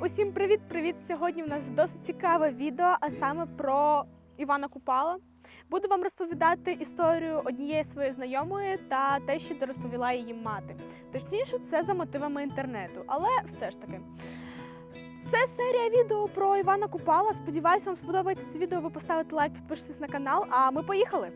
Усім привіт-привіт! Сьогодні в нас досить цікаве відео, а саме про Івана Купала. Буду вам розповідати історію однієї своєї знайомої та те, що розповіла її мати. Точніше, це за мотивами інтернету, але все ж таки. Це серія відео про Івана Купала. Сподіваюся, вам сподобається це відео. Ви поставите лайк, підпишитесь на канал. А ми поїхали.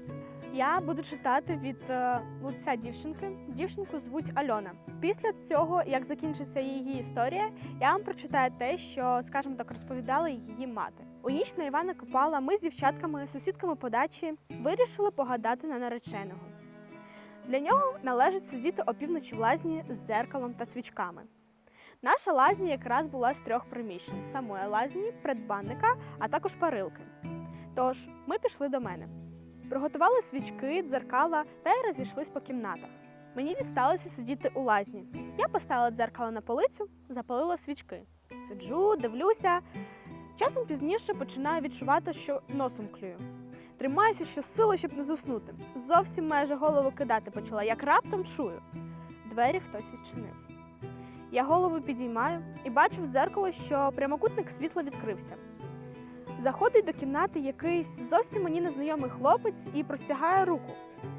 Я буду читати від е, лиця дівчинки. Дівчинку звуть Альона. Після цього, як закінчиться її історія, я вам прочитаю те, що, скажімо так, розповідала її мати. У ніч на Івана Купала ми з дівчатками, сусідками по дачі, вирішили погадати на нареченого. Для нього належить сидіти опівночі в лазні з дзеркалом та свічками. Наша лазня якраз була з трьох приміщень: самої лазні, предбанника, а також парилки. Тож ми пішли до мене. Приготували свічки, дзеркала та й розійшлись по кімнатах. Мені дісталося сидіти у лазні. Я поставила дзеркало на полицю, запалила свічки. Сиджу, дивлюся. Часом пізніше починаю відчувати, що носом клюю. Тримаюся щосили, щоб не заснути. Зовсім майже голову кидати почала, як раптом чую. Двері хтось відчинив. Я голову підіймаю і бачу в дзеркало, що прямокутник світла відкрився. Заходить до кімнати якийсь зовсім мені незнайомий хлопець і простягає руку.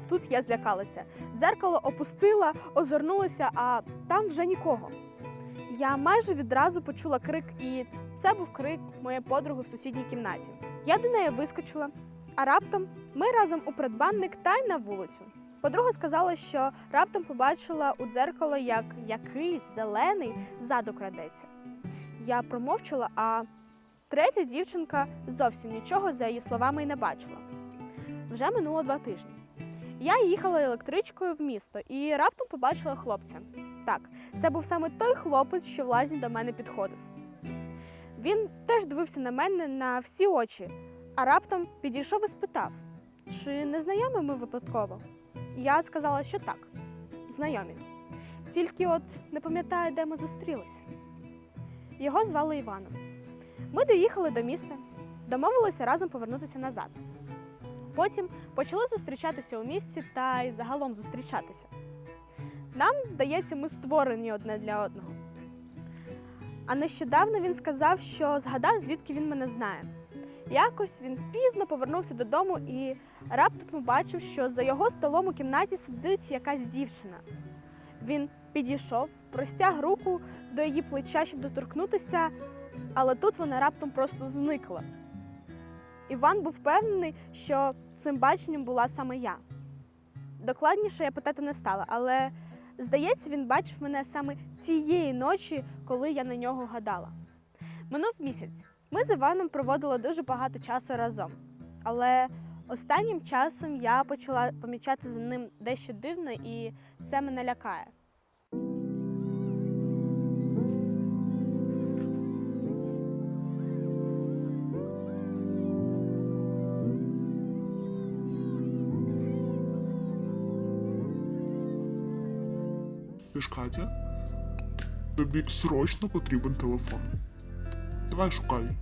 Тут я злякалася. Дзеркало опустила, озирнулася, а там вже нікого. Я майже відразу почула крик, і це був крик моєї подруги в сусідній кімнаті. Я до неї вискочила, а раптом ми разом у придбанник та й на вулицю. Подруга сказала, що раптом побачила у дзеркало, як якийсь зелений ззаду крадеться. Я промовчала, а третя дівчинка зовсім нічого за її словами й не бачила. Вже минуло два тижні. Я їхала електричкою в місто і раптом побачила хлопця. Так, це був саме той хлопець, що в лазні до мене підходив. Він теж дивився на мене на всі очі, а раптом підійшов і спитав, чи не знайомі ми випадково. Я сказала, що так, знайомі. Тільки от не пам'ятаю, де ми зустрілися. Його звали Іваном. Ми доїхали до міста, домовилися разом повернутися назад. Потім почали зустрічатися у місті та й загалом зустрічатися. Нам, здається, ми створені одне для одного. А нещодавно він сказав, що згадав, звідки він мене знає. Якось він пізно повернувся додому і раптом побачив, що за його столом у кімнаті сидить якась дівчина. Він підійшов, простяг руку до її плеча, щоб доторкнутися, але тут вона раптом просто зникла. Іван був впевнений, що цим баченням була саме я. Докладніше я питати не стала, але здається, він бачив мене саме тієї ночі, коли я на нього гадала. Минув місяць. Ми з Іваном проводили дуже багато часу разом. Але останнім часом я почала помічати за ним дещо дивне, і це мене лякає. Ти ж Катя? Тобі срочно потрібен телефон. Давай шукай.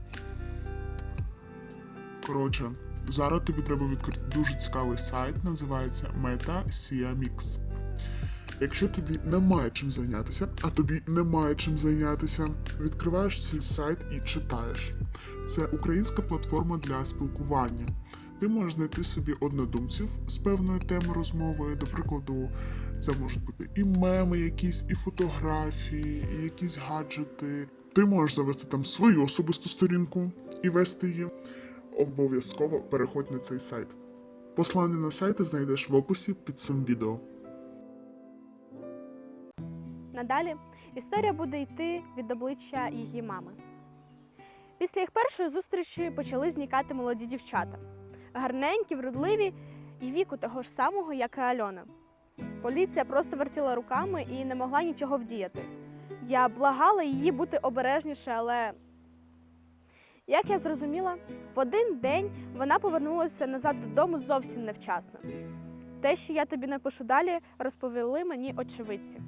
Коротше, зараз тобі треба відкрити дуже цікавий сайт, називається Meta Mix. Якщо тобі немає чим зайнятися, а тобі немає чим зайнятися, відкриваєш цей сайт і читаєш. Це українська платформа для спілкування. Ти можеш знайти собі однодумців з певної теми розмови. До прикладу, це можуть бути і меми, якісь, і фотографії, і якісь гаджети. Ти можеш завести там свою особисту сторінку і вести її. Обов'язково переходь на цей сайт. Послання на сайт ти знайдеш в описі під цим відео. Надалі історія буде йти від обличчя її мами. Після їх першої зустрічі почали зникати молоді дівчата, гарненькі, вродливі і віку того ж самого, як і Альона. Поліція просто вертіла руками і не могла нічого вдіяти. Я благала її бути обережніше, але як я зрозуміла, в один день вона повернулася назад додому зовсім невчасно. Те, що я тобі напишу далі, розповіли мені очевидці.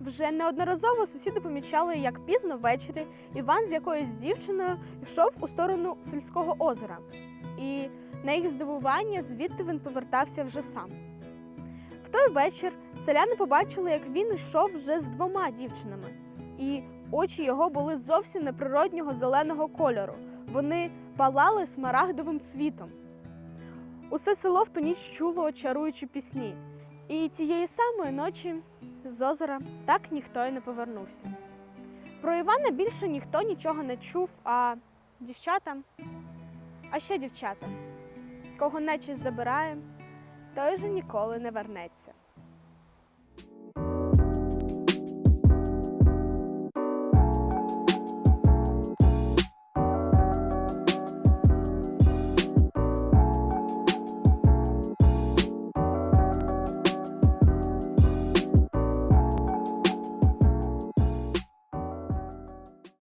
Вже неодноразово сусіди помічали, як пізно ввечері Іван з якоюсь дівчиною йшов у сторону сільського озера, і на їх здивування звідти він повертався вже сам. Той вечір селяни побачили, як він йшов вже з двома дівчинами, і Очі його були зовсім неприроднього зеленого кольору. Вони палали смарагдовим цвітом. Усе село в ту ніч чуло чаруючі пісні. І тієї самої ночі з озера так ніхто й не повернувся. Про Івана більше ніхто нічого не чув, а дівчата, а ще дівчата, кого нечість забирає, той же ніколи не вернеться.